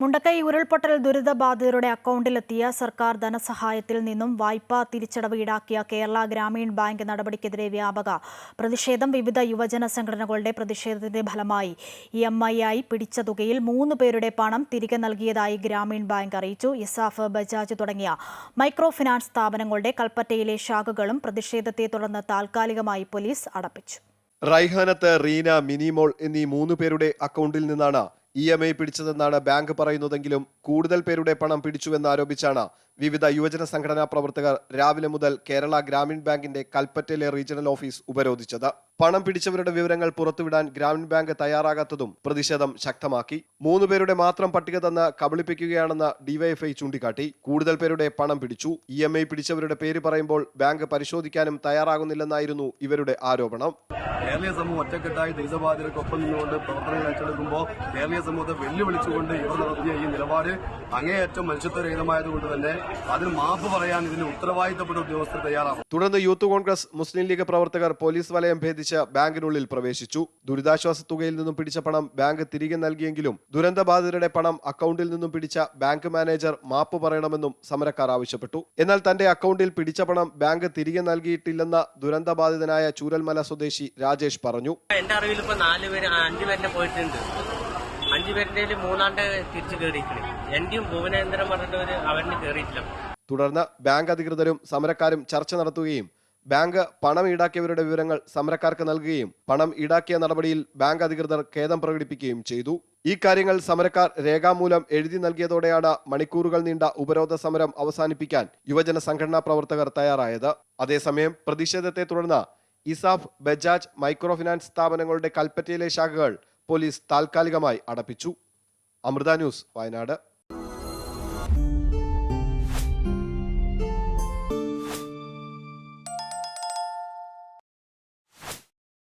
മുണ്ടക്കൈ ഉരുൾപൊട്ടൽ ദുരിതബാധിതരുടെ അക്കൗണ്ടിലെത്തിയ സർക്കാർ ധനസഹായത്തിൽ നിന്നും വായ്പ തിരിച്ചടവ് ഈടാക്കിയ കേരള ഗ്രാമീൺ ബാങ്ക് നടപടിക്കെതിരെ വ്യാപക പ്രതിഷേധം വിവിധ യുവജന സംഘടനകളുടെ പ്രതിഷേധത്തിന്റെ ഫലമായി. ഇ എം ഐ ആയി പിടിച്ച തുകയിൽ മൂന്ന് പേരുടെ പണം തിരികെ നൽകിയതായി ഗ്രാമീൺ ബാങ്ക് അറിയിച്ചു. ഇസാഫ് ബജാജ് തുടങ്ങിയ മൈക്രോ ഫിനാൻസ് സ്ഥാപനങ്ങളുടെ കൽപ്പറ്റയിലെ ശാഖകളും പ്രതിഷേധത്തെ തുടർന്ന് താൽക്കാലികമായി പോലീസ് അടപ്പിച്ചു. റൈഹാനത്ത് റീന മിനിമോൾ എന്നീ മൂന്ന് പേരുടെ അക്കൗണ്ടിൽ നിന്നാണ് ഇ എം ഐ പിടിച്ചതെന്നാണ് ബാങ്ക് പറയുന്നതെങ്കിലും കൂടുതൽ പേരുടെ പണം പിടിച്ചുവെന്ന് ആരോപിച്ചാണ് വിവിധ യുവജന സംഘടനാ പ്രവർത്തകർ രാവിലെ മുതൽ കേരള ഗ്രാമീൺ ബാങ്കിന്റെ കൽപ്പറ്റയിലെ റീജിയണൽ ഓഫീസ് ഉപരോധിച്ചത്. പണം പിടിച്ചവരുടെ വിവരങ്ങൾ പുറത്തുവിടാൻ ഗ്രാമീൺ ബാങ്ക് തയ്യാറാകാത്തതും പ്രതിഷേധം ശക്തമാക്കി. മൂന്ന് പേരുടെ മാത്രം പട്ടിക തന്ന് കബളിപ്പിക്കുകയാണെന്ന് ഡിവൈഎഫ്ഐ ചൂണ്ടിക്കാട്ടി. കൂടുതൽ പേരുടെ പണം പിടിച്ചു. ഇ എം ഐ പിടിച്ചവരുടെ പേര് പറയുമ്പോൾ ബാങ്ക് പരിശോധിക്കാനും തയ്യാറാകുന്നില്ലെന്നായിരുന്നു ഇവരുടെ ആരോപണം. കേരളീയ സമൂഹം ഒറ്റക്കെട്ടായി ദുരിതബാധിതർക്കൊപ്പം നിന്നുകൊണ്ട് പ്രവർത്തനങ്ങൾ ഏറ്റെടുക്കുമ്പോൾ കേരളീയ സമൂഹത്തെ വെല്ലുവിളിച്ചുകൊണ്ട് ഇവർ നടത്തിയ ഈ നിലപാട് അങ്ങേയറ്റം മനുഷ്യത്വരഹിതമായതുകൊണ്ട് തന്നെ അതിന് മാപ്പ് പറയാൻ ഇതിന് ഉത്തരവാദിത്തപ്പെട്ട ഉദ്യോഗസ്ഥർ തയ്യാറാകും തുടർന്ന് യൂത്ത് കോൺഗ്രസ് മുസ്ലിം ലീഗ് പ്രവർത്തകർ പോലീസ് വലയം ഭേദിച്ച് ബാങ്കിനുള്ളിൽ പ്രവേശിച്ചു. ദുരിതാശ്വാസ തുകയിൽ നിന്നും പിടിച്ച പണം ബാങ്ക് തിരികെ നൽകിയെങ്കിലും ദുരന്തബാധിതരുടെ പണം അക്കൗണ്ടിൽ നിന്നും പിടിച്ച ബാങ്ക് മാനേജർ മാപ്പ് പറയണമെന്നും സമരക്കാർ ആവശ്യപ്പെട്ടു. എന്നാൽ തന്റെ അക്കൗണ്ടിൽ പിടിച്ച പണം ബാങ്ക് തിരികെ നൽകിയിട്ടില്ലെന്ന ദുരന്തബാധിതനായ ചൂരൽമല സ്വദേശി രാജേഷ് പറഞ്ഞു. എന്റെ അറിവിൽ ഇപ്പൊ പോയിട്ടുണ്ട്. അഞ്ചു മൂന്നാണ്ട് തിരിച്ചു കയറിയിട്ടുണ്ട് എന്റെയും ഭുവനേന്ദ്രൻ പറഞ്ഞിട്ട് ഒരു അവരിന് കയറിയിട്ടില്ല തുടർന്ന് ബാങ്ക് അധികൃതരും സമരക്കാരും ചർച്ച നടത്തുകയും ബാങ്ക് പണം ഈടാക്കിയവരുടെ വിവരങ്ങൾ സമരക്കാർക്ക് നൽകുകയും പണം ഈടാക്കിയ നടപടിയിൽ ബാങ്ക് അധികൃതർ ഖേദം പ്രകടിപ്പിക്കുകയും ചെയ്തു. ഈ കാര്യങ്ങൾ സമരക്കാർ രേഖാമൂലം എഴുതി നൽകിയതോടെയാണ് മണിക്കൂറുകൾ നീണ്ട ഉപരോധ സമരം അവസാനിപ്പിക്കാൻ യുവജന സംഘടനാ പ്രവർത്തകർ തയ്യാറായത്. അതേസമയം പ്രതിഷേധത്തെ തുടർന്ന് ഇസാഫ് ബജാജ് മൈക്രോ ഫിനാൻസ് സ്ഥാപനങ്ങളുടെ കൽപ്പറ്റയിലെ ശാഖകൾ പോലീസ് താൽക്കാലികമായി അടപ്പിച്ചു. അമൃത ന്യൂസ് വയനാട്.